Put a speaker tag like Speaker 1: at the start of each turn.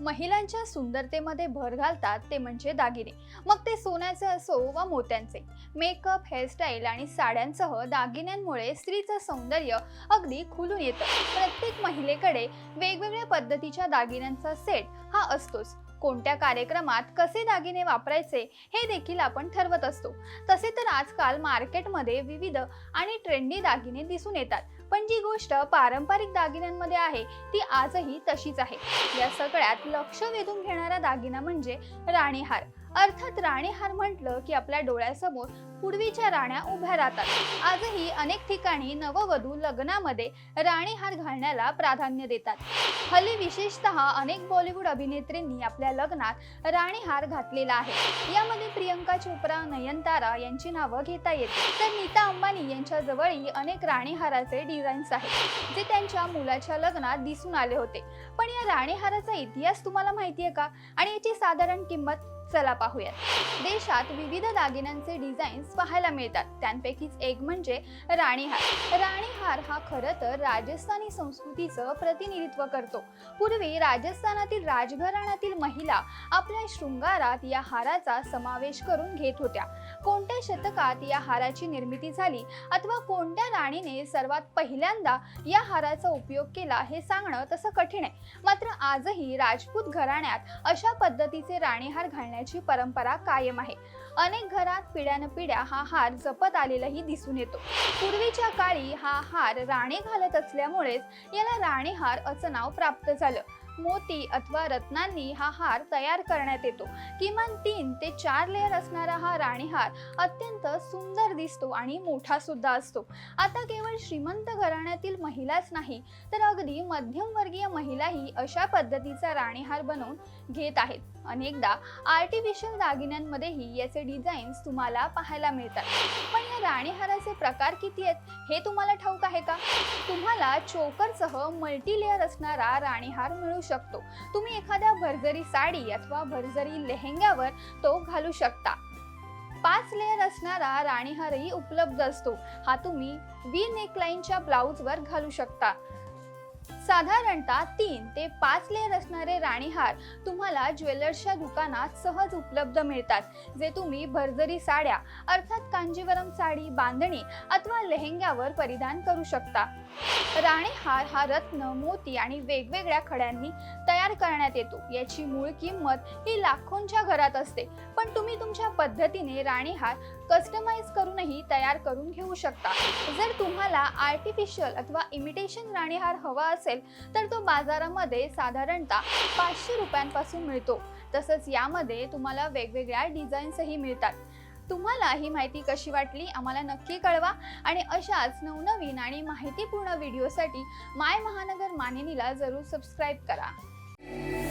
Speaker 1: महिलांच्या सुंदरतेमध्ये भर घालतात ते म्हणजे दागिने. मग ते सोन्याचे असो वा मोत्यांचे. मेकअप हेअरस्टाईल आणि साड्यांसह दागिन्यांमुळे स्त्रीचं सौंदर्य अगदी खुलून येतं. प्रत्येक महिलेकडे वेगवेगळ्या पद्धतीच्या दागिन्यांचा सेट हा असतोच. कोणत्या कार्यक्रमात कसे दागिने वापरायचे हे देखील आपण ठरवत असतो. तसे तर आजकाल मार्केटमध्ये विविध आणि ट्रेंडी दागिने दिसून येतात. पण जी गोष्ट पारंपरिक दागिन्यांमध्ये आहे ती आजही तशीच आहे. या सगळ्यात लक्ष वेधून घेणारा दागिना म्हणजे राणीहार. अर्थात राणीहार म्हटलं की आपल्या डोळ्यासमोर पूर्वीच्या राण्या उभ्या राहतात. आजही अनेक ठिकाणी नववधू लग्नामध्ये राणीहार घालण्याला प्राधान्य देतात. हल्ली विशेषतः अनेक बॉलिवूड अभिनेत्रींनी आपल्या लग्नात राणीहार घातलेला आहे. यामध्ये प्रियंका चोप्रा नयनतारा यांची नावं घेता येते तर नीता अंबानी यांच्या जवळही अनेक राणीहाराचे डिझाईन्स आहेत जे त्यांच्या मुलाच्या लग्नात दिसून आले होते. पण या राणीहाराचा इतिहास तुम्हाला माहिती आहे का? आणि याची साधारण किंमत चला पाहूयात. देशात विविध दागिन्यांचे डिझाईन्स पाहायला मिळतात. त्यांपैकीच एक म्हणजे राणीहार. राणीहार हा खरं तर राजस्थानी संस्कृतीचं प्रतिनिधित्व करतो. पूर्वी राजस्थानातील राजघराण्यातील महिला आपल्या शृंगारात या हाराचा समावेश करून घेत होत्या. कोणत्या शतकात या हाराची निर्मिती झाली अथवा कोणत्या राणीने सर्वात पहिल्यांदा या हाराचा उपयोग केला हे सांगणं तसं कठीण आहे. मात्र आजही राजपूत घराण्यात अशा पद्धतीचे राणीहार घालण्याची परंपरा कायम आहे. अनेक घरात पिढ्यान पिढ्या हा हार जपत आलेलाही दिसून येतो. पूर्वीच्या काळी हा हार राणे घालत असल्यामुळेच याला राणेहार असं नाव प्राप्त झालं. मोती अथवा रत्नांनी हा हार तयार करण्यात येतो. किमान तीन ते चार लेअर असणारा हा राणीहार अत्यंत सुंदर दिसतो आणि मोठा सुद्धा असतो. आता केवळ श्रीमंत घराण्यातील महिलाच नाही तर अगदी मध्यमवर्गीय महिलाही अशा पद्धतीचा राणीहार बनवून घेत आहेत. अनेकदा आर्टिफिशियल दागिन्यांमध्येही याचे डिझाईन्स तुम्हाला पाहायला मिळतात. पण या राणीहाराचे प्रकार किती आहेत हे तुम्हाला ठाऊक आहे का? तुम्हाला चोकरसह मल्टी लेअर असणारा राणीहार मिळू शकतो. तुम्ही एखाद्या भरजरी साडी अथवा भरजरी लेहंग्यावर तो घालू शकता. पाच लेअर असणारा राणीहारही उपलब्ध असतो. हा तुम्ही वी नेकलाईनच्या ब्लाऊजवर घालू शकता. साधारणतः तीन ते पाच लेअर असणारे राणीहार तुम्हाला ज्वेलर्सच्या दुकानात सहज उपलब्ध मिळतात. जे तुम्ही भरजरी साड्या अर्थात कांजीवरम साडी बांधणी अथवा लेहंग्यावर परिधान करू शकता. राणीहार हा रत्न मोती आणि वेगवेगळ्या खड्यांनी तयार करण्यात येतो. याची मूळ किंमत ही लाखोंच्या घरात असते. पण तुम्ही तुमच्या पद्धतीने राणीहार कस्टमाइज करूनही तयार करून घेऊ शकता. जर तुम्हाला आर्टिफिशियल अथवा इमिटेशन राणीहार हवा असेल तर तो बाजारामध्ये साधारणतः पाचशे रुपयांपासून मिळतो. तसंच यामध्ये तुम्हाला वेगवेगळ्या डिझाईन्सही मिळतात. तुम्हाला ही माहिती कशी वाटली आम्हाला नक्की कळवा. आणि अशाच नवनवीन आणि माहितीपूर्ण व्हिडिओसाठी माय महानगर मानिनीला जरूर सबस्क्राईब करा. Thank you.